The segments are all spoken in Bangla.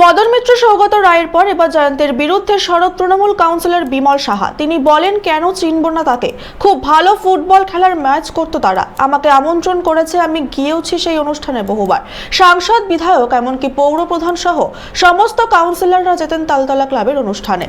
মদন মিত্র, সৌগত রায়ের পর এবার জয়ন্তের বিরুদ্ধে শরৎ তৃণমূল কাউন্সিলর বিমল সাহা। তিনি বলেন, কেন চিনব না তাকে? খুব ভালো ফুটবল খেলার ম্যাচ করতো তারা। আমাকে আমন্ত্রণ করেছে, আমি গিয়েওছি সেই অনুষ্ঠানে বহুবার। সাংসদ, বিধায়ক, এমনকি পৌর প্রধান সহ সমস্ত কাউন্সিলররা যেতেন তালতলা ক্লাবের অনুষ্ঠানে।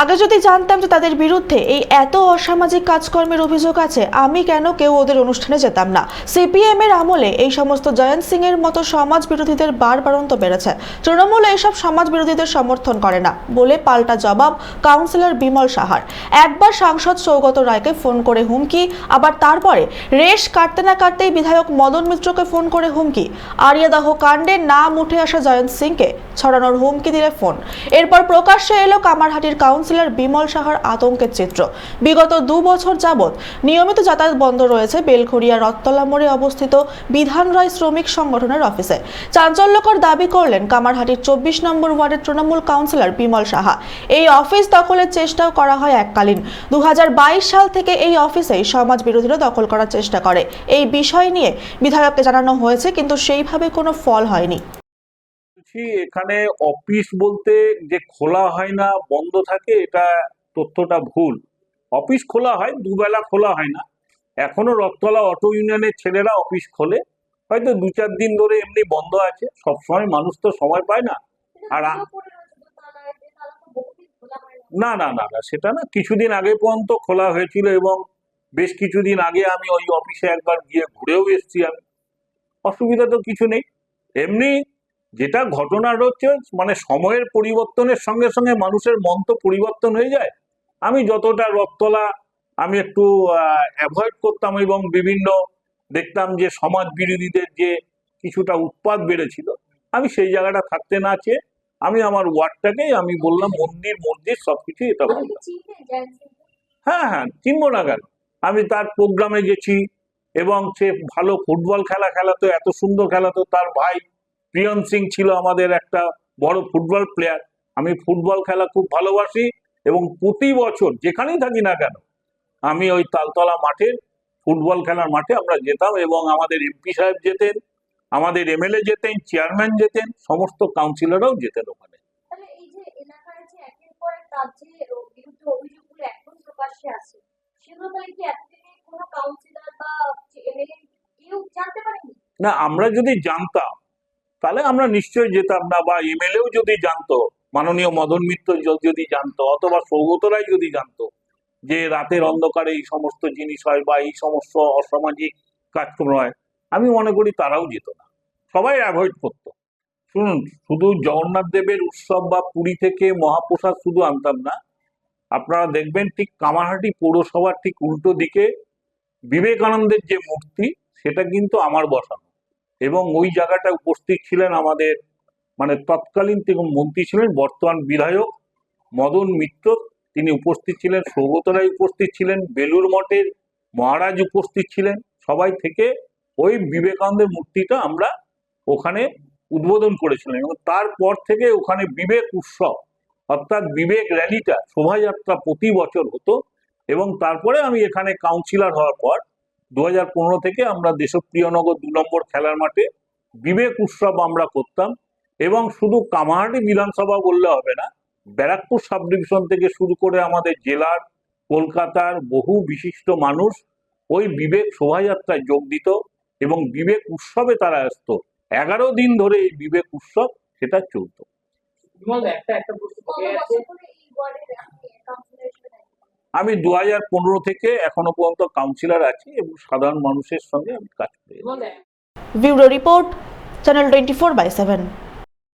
আগে যদি জানতাম যে তাদের বিরুদ্ধে এই এত অসামাজিক কাজকর্মের অভিযোগ আছে, আমি কেন কেউ ওদের অনুষ্ঠানে যেতাম না? সিপিএম এর আমলে এই সমস্ত জয়ন্ত সিং এর মতো সমাজ বিরোধীদের বারবারন্ত বেড়েছে। তৃণমূল এইসব সমাজ বিরোধীদের সমর্থন করে না, বলে পাল্টা জবাব কাউন্সিলর বিমল সাহার। একবার সাংসদ সৌগত রায়কে ফোন করে হুমকি, আবার তারপরে রেশ কাটতে না কাটতেই বিধায়ক মদন মিত্রকে ফোন করে হুমকি। আরিয়াদাহ কাণ্ডে নাম উঠে আসা জয়ন্ত সিংকে ছড়ানোর হুমকি দিলে ফোন। এরপর প্রকাশ্যে এলো কামারহাটির কাউন্সিলর বিমল সাহার আতঙ্কের চিত্র। বিগত দু বছর যাবৎ নিয়মিত যাতায়াত বন্ধ রয়েছে বেলঘড়িয়া রত্তলা মোড়ে অবস্থিত বিধান রায় শ্রমিক সংগঠনের অফিসে। চাঞ্চল্যকর দাবি করলেন কামারহাটির চব্বিশ নম্বর ওয়ার্ডের তৃণমূল কাউন্সিলর বিমল সাহা। এই অফিস দখলের চেষ্টাও করা হয় এককালীন। দু সাল থেকে এই অফিসেই সমাজ বিরোধীরা দখল করার চেষ্টা করে। এই বিষয় নিয়ে বিধায়ককে জানানো হয়েছে, কিন্তু সেইভাবে কোনো ফল হয়নি। এখানে অফিস বলতে যে খোলা হয় না, বন্ধ থাকে, এটা তথ্যটা ভুল। অফিস খোলা হয়, দুবেলা খোলা হয় না। এখনও রথতলা অটো ইউনিয়নের ছেলেরা অফিস খোলে। হয়তো দু চার দিন ধরে এমনি বন্ধ আছে, সবসময় মানুষ তো সময় পায় না। আর না না না না, সেটা না। কিছুদিন আগে পর্যন্ত খোলা হয়েছিল এবং বেশ কিছুদিন আগে আমি ওই অফিসে একবার গিয়ে ঘুরেও এসেছি আমি। অসুবিধা তো কিছু নেই। এমনি যেটা ঘটনা হচ্ছে মানে সময়ের পরিবর্তনের সঙ্গে সঙ্গে মানুষের মন তো পরিবর্তন হয়ে যায়। আমি যতটা রথতলা আমি একটু অ্যাভয়েড করতাম এবং বিভিন্ন দেখতাম যে সমাজ বিরোধীদের যে কিছুটা উৎপাদ বেড়েছিল, আমি সেই জায়গাটা থাকতে না চেয়ে আমি আমার ওয়ার্ডটাকেই আমি বললাম মন্দির মসজিদ সবকিছু এটা বললাম হ্যাঁ হ্যাঁ চিনবো না কেন আমি তার প্রোগ্রামে গেছি এবং সে ভালো ফুটবল খেলা খেলাতো এত সুন্দর খেলাতো। তার ভাই প্রিয়ন সিং ছিল আমাদের একটা বড় ফুটবল প্লেয়ার। আমি ফুটবল খেলা খুব ভালোবাসি এবং প্রতি বছর যেখানেই থাকি না কেন আমি ওই তালতলা মাঠের ফুটবল খেলার মাঠে আমরা যেতাম এবং আমাদের এমপি সাহেব যেতেন আমাদের এমএলএ যেতেন চেয়ারম্যান যেতেন সমস্ত কাউন্সিলররাও যেতেন ওখানে। এমএলএ না আমরা যদি জানতাম তাহলে আমরা নিশ্চয়ই যেতাম না বা এমএলএও যদি জানতো মাননীয় মদন মিত্র যদি জানতো অথবা সৌগত রায় যদি জানতো যে রাতের অন্ধকারে এই সমস্ত জিনিস হয় বা এই সমস্ত অসামাজিক কাজকর্ম হয় আমি মনে করি তারাও যেত না। সবাই অ্যাভয়েড করতো। শুনুন, শুধু জগন্নাথ দেবের উৎসব বা পুরী থেকে মহাপ্রসাদ শুধু আনতাম না, আপনারা দেখবেন ঠিক কামারহাটি পৌরসভার ঠিক উল্টো দিকে বিবেকানন্দের যে মূর্তি, সেটা কিন্তু আমার বসানো। এবং ওই জায়গাটা উপস্থিত ছিলেন আমাদের মানে তৎকালীন তিনি মন্ত্রী ছিলেন, বর্তমান বিধায়ক মদন মিত্র। তিনি উপস্থিত ছিলেন সৌগত রায় উপস্থিত ছিলেন বেলুর মঠের মহারাজ উপস্থিত ছিলেন। সবাই থেকে ওই বিবেকানন্দের মূর্তিটা আমরা ওখানে উদ্বোধন করেছিলাম এবং তারপর থেকে ওখানে বিবেক উৎসব, অর্থাৎ বিবেক র্যালিটা, শোভাযাত্রা প্রতি বছর হতো এবং তারপরে আমি এখানে কাউন্সিলর হওয়ার পর দু হাজার পনেরো থেকে আমরা দেশপ্রিয়নগর দু নম্বর খেলার মাঠে বিবেক উৎসব আমরা করতাম এবং শুধু কামাহাটি বিধানসভা বললে হবে না, ব্যারাকপুর সাব ডিভিশন থেকে শুরু করে আমাদের জেলার, কলকাতার বহু বিশিষ্ট মানুষ ওই বিবেক শোভাযাত্রায় যোগ দিত। এবং বিবেক উৎসবে তারা আসতো। এগারো দিন ধরে এই বিবেক উৎসব সেটা চলত। আমি দু হাজার পনেরো থেকে এখনও পর্যন্ত কাউন্সিলর আছি এবং সাধারণ মানুষের সঙ্গে আমি কাজ করি। Bureau report channel twenty four by seven